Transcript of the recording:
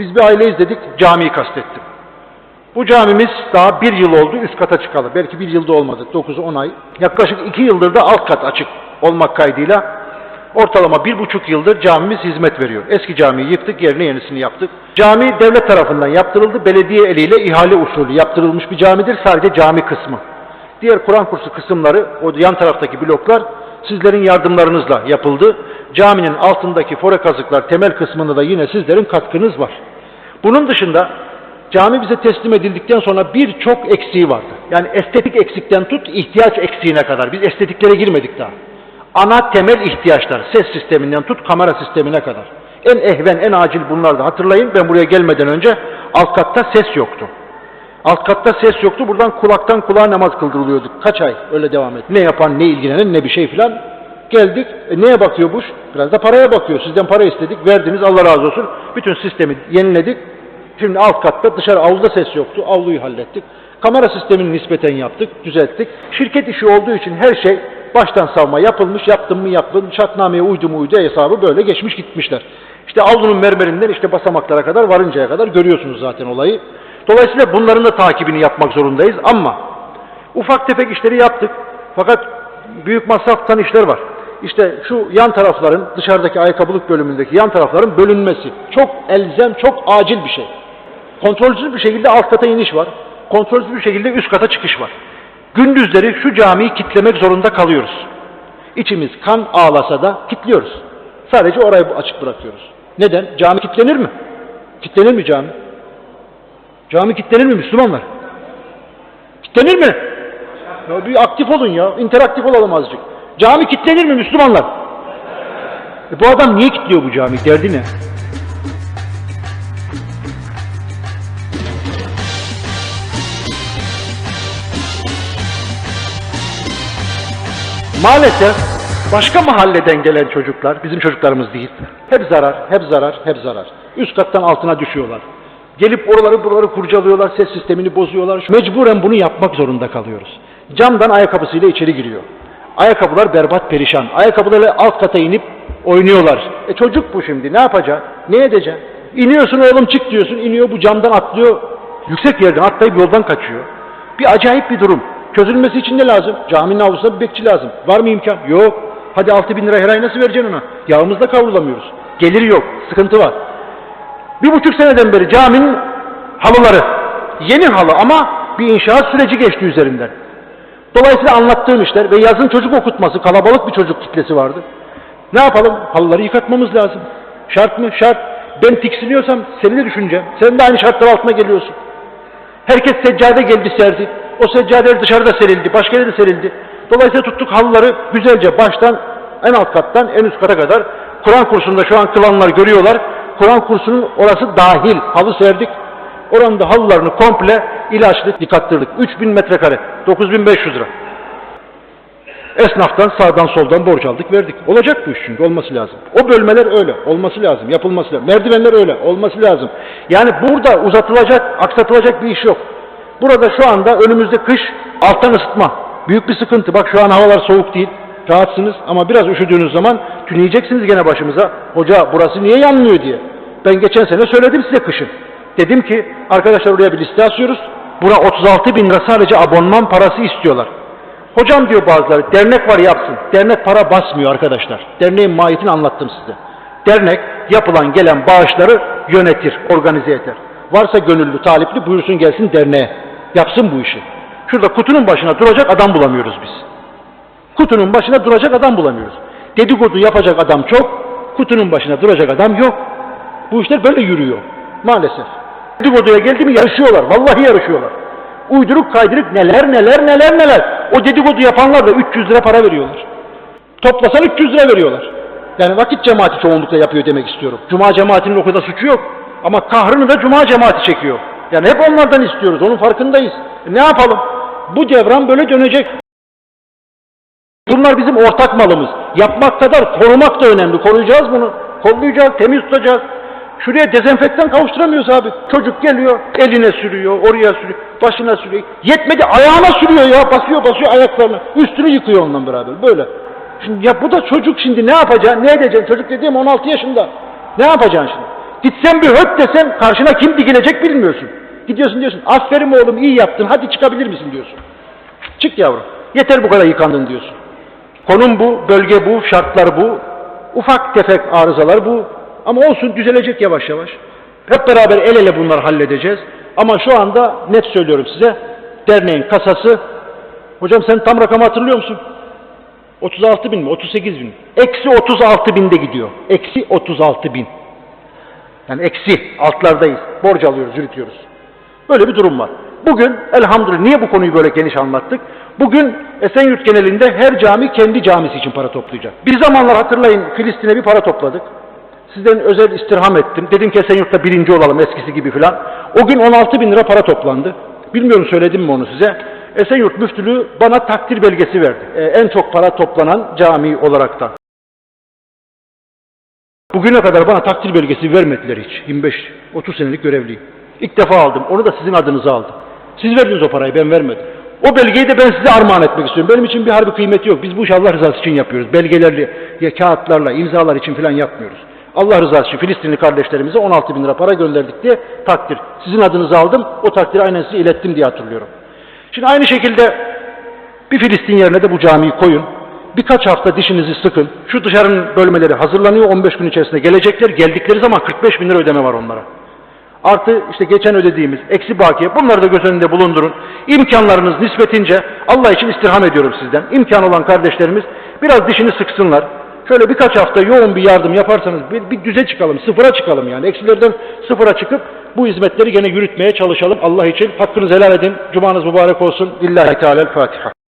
Biz bir aileyiz dedik, camiyi kastettim. Bu camimiz daha bir yıl oldu üst kata çıkalı. Belki bir yılda olmadı, 9-10 ay. Yaklaşık iki yıldır da alt kat açık olmak kaydıyla ortalama bir buçuk yıldır camimiz hizmet veriyor. Eski camiyi yıktık, yerine yenisini yaptık. Cami devlet tarafından yaptırıldı. Belediye eliyle ihale usulü yaptırılmış bir camidir. Sadece cami kısmı. Diğer Kur'an kursu kısımları, o yan taraftaki bloklar sizlerin yardımlarınızla yapıldı. Caminin altındaki fore kazıklar, temel kısmında da yine sizlerin katkınız var. Bunun dışında cami bize teslim edildikten sonra birçok eksiği vardı. Yani estetik eksikten tut, ihtiyaç eksiğine kadar. Biz estetiklere girmedik daha. Ana temel ihtiyaçlar, ses sisteminden tut, kamera sistemine kadar. En ehven, en acil bunlardı. Hatırlayın ben buraya gelmeden önce alt katta ses yoktu. Alt katta ses yoktu. Buradan kulaktan kulağa namaz kıldırılıyorduk. Kaç ay öyle devam etti. Ne yapan, ne ilgilenen, ne bir şey filan. Geldik. E neye bakıyor bu? Biraz da paraya bakıyor. Sizden para istedik. Verdiniz. Allah razı olsun. Bütün sistemi yeniledik. Şimdi alt katta dışarı avluda ses yoktu. Avluyu hallettik. Kamera sistemini nispeten yaptık. Düzelttik. Şirket işi olduğu için her şey baştan savma yapılmış. Yaptım mı yaptım. Şartnameye uydu mu uydu hesabı böyle geçmiş gitmişler. İşte avlunun mermerinden işte basamaklara kadar varıncaya kadar görüyorsunuz zaten olayı. Dolayısıyla bunların da takibini yapmak zorundayız ama ufak tefek işleri yaptık. Fakat büyük masraftan işler var. İşte şu yan tarafların, dışarıdaki ayakkabılık bölümündeki yan tarafların bölünmesi çok elzem, çok acil bir şey. Kontrolsüz bir şekilde alt kata iniş var. Kontrolsüz bir şekilde üst kata çıkış var. Gündüzleri şu camiyi kitlemek zorunda kalıyoruz. İçimiz kan ağlasa da kitliyoruz. Sadece orayı açık bırakıyoruz. Neden? Cami kitlenir mi? Kitlenir mi cami? Cami kilitlenir mi Müslümanlar? Kilitlenir mi? Ya bir aktif olun ya. interaktif olalım azıcık. Cami kilitlenir mi Müslümanlar? E bu adam niye kilitliyor bu cami? Derdi ne? Maalesef başka mahalleden gelen çocuklar, bizim çocuklarımız değil, hep zarar, hep zarar, hep zarar. Üst kattan altına düşüyorlar. Gelip oraları buraları kurcalıyorlar, ses sistemini bozuyorlar. Mecburen bunu yapmak zorunda kalıyoruz. Camdan ayakkabısıyla içeri giriyor. Ayakkabılar berbat perişan. Ayakkabılarla alt kata inip oynuyorlar. E çocuk bu şimdi ne yapacak? Ne edecek? İniyorsun oğlum çık diyorsun. iniyor bu camdan atlıyor. Yüksek yerden atlayıp yoldan kaçıyor. Bir acayip bir durum. Çözülmesi için ne lazım? Caminin avlusunda bir bekçi lazım. Var mı imkan? Yok. Hadi altı bin lira her ay nasıl vereceksin ona? Yağımızda kavrulamıyoruz. Gelir yok. Sıkıntı var. Bir buçuk seneden beri caminin halıları, yeni halı ama bir inşaat süreci geçti üzerinden. Dolayısıyla anlattığım işler ve yazın çocuk okutması, kalabalık bir çocuk kitlesi vardı. Ne yapalım? Halıları yıkatmamız lazım. Şart mı? Şart. Ben tiksiniyorsam seni de düşüneceğim. Sen de aynı şartlar altına geliyorsun. Herkes seccade geldi serdi. O seccadeler dışarıda serildi, başka yerde serildi. Dolayısıyla tuttuk halıları güzelce baştan en alt kattan en üst kata kadar Kur'an kursunda şu an kılanlar görüyorlar. Kur'an kursunun orası dahil halı serdik. Oranın da halılarını komple ilaçlı yıkattırdık. 3000 metrekare, 9500 lira. Esnaftan sağdan soldan borç aldık verdik. Olacak bu iş çünkü olması lazım. O bölmeler öyle olması lazım, yapılması lazım. Merdivenler öyle olması lazım. Yani burada uzatılacak, aksatılacak bir iş yok. Burada şu anda önümüzde kış alttan ısıtma. Büyük bir sıkıntı. Bak şu an havalar soğuk değil. Rahatsınız ama biraz üşüdüğünüz zaman tüneyeceksiniz gene başımıza. Hoca burası niye yanmıyor diye. Ben geçen sene söyledim size kışın. Dedim ki arkadaşlar oraya bir liste asıyoruz. Bura 36 bin lira sadece abonman parası istiyorlar. Hocam diyor bazıları dernek var yapsın. Dernek para basmıyor arkadaşlar. Derneğin mahiyetini anlattım size. Dernek yapılan gelen bağışları yönetir, organize eder. Varsa gönüllü, talipli buyursun gelsin derneğe. Yapsın bu işi. Şurada kutunun başına duracak adam bulamıyoruz biz. Kutunun başına duracak adam bulamıyoruz. Dedikodu yapacak adam çok, kutunun başına duracak adam yok. Bu işler böyle yürüyor. Maalesef. Dedikoduya geldi mi yarışıyorlar. Vallahi yarışıyorlar. Uyduruk kaydırık neler neler neler neler. O dedikodu yapanlar da 300 lira para veriyorlar. Toplasan 300 lira veriyorlar. Yani vakit cemaati çoğunlukla yapıyor demek istiyorum. Cuma cemaatinin o kadar suçu yok. Ama kahrını da cuma cemaati çekiyor. Yani hep onlardan istiyoruz. Onun farkındayız. E ne yapalım? Bu devran böyle dönecek. Bunlar bizim ortak malımız. Yapmak kadar korumak da önemli. Koruyacağız bunu. Kollayacağız, temiz tutacağız. Şuraya dezenfektan kavuşturamıyoruz abi. Çocuk geliyor, eline sürüyor, oraya sürüyor, başına sürüyor. Yetmedi ayağına sürüyor ya, basıyor basıyor ayaklarına. Üstünü yıkıyor onunla beraber, böyle. Şimdi ya bu da çocuk şimdi ne yapacaksın, ne edeceksin? Çocuk dediğim 16 yaşında. Ne yapacaksın şimdi? Gitsen bir höt desen karşına kim dikilecek bilmiyorsun. Gidiyorsun diyorsun aferin oğlum iyi yaptın hadi çıkabilir misin diyorsun. Çık yavrum yeter bu kadar yıkandın diyorsun. Konum bu, bölge bu, şartlar bu. Ufak tefek arızalar bu. Ama olsun düzelecek yavaş yavaş. Hep beraber el ele bunları halledeceğiz. Ama şu anda net söylüyorum size. Derneğin kasası. Hocam sen tam rakamı hatırlıyor musun? 36 bin mi? 38 bin? Eksi 36 binde gidiyor. Eksi 36 bin. Yani eksi altlardayız. Borç alıyoruz, yürütüyoruz. Böyle bir durum var. Bugün elhamdülillah niye bu konuyu böyle geniş anlattık? Bugün Esenyurt genelinde her cami kendi camisi için para toplayacak. Bir zamanlar hatırlayın Filistin'e bir para topladık. Sizden özel istirham ettim. Dedim ki Esenyurt'ta birinci olalım eskisi gibi filan. O gün 16 bin lira para toplandı. Bilmiyorum söyledim mi onu size. Esenyurt müftülüğü bana takdir belgesi verdi. Ee, en çok para toplanan cami olaraktan. Bugüne kadar bana takdir belgesi vermediler hiç. 25-30 senelik görevliyim. İlk defa aldım. Onu da sizin adınıza aldım. Siz verdiniz o parayı, ben vermedim. O belgeyi de ben size armağan etmek istiyorum. Benim için bir harbi kıymeti yok. Biz bu işi Allah rızası için yapıyoruz. Belgelerle, ya kağıtlarla, imzalar için falan yapmıyoruz. Allah rızası için Filistinli kardeşlerimize 16 bin lira para gönderdik diye takdir. Sizin adınızı aldım, o takdiri aynen size ilettim diye hatırlıyorum. Şimdi aynı şekilde bir Filistin yerine de bu camiyi koyun. Birkaç hafta dişinizi sıkın. Şu dışarının bölmeleri hazırlanıyor. 15 gün içerisinde gelecekler. Geldikleri zaman 45 bin lira ödeme var onlara. Artı işte geçen ödediğimiz eksi bakiye bunları da göz önünde bulundurun. İmkanlarınız nispetince Allah için istirham ediyorum sizden. İmkan olan kardeşlerimiz biraz dişini sıksınlar. Şöyle birkaç hafta yoğun bir yardım yaparsanız bir, bir düze çıkalım, sıfıra çıkalım yani. Eksilerden sıfıra çıkıp bu hizmetleri gene yürütmeye çalışalım Allah için. Hakkınızı helal edin. Cumanız mübarek olsun. Lillahi Teala'l Fatiha.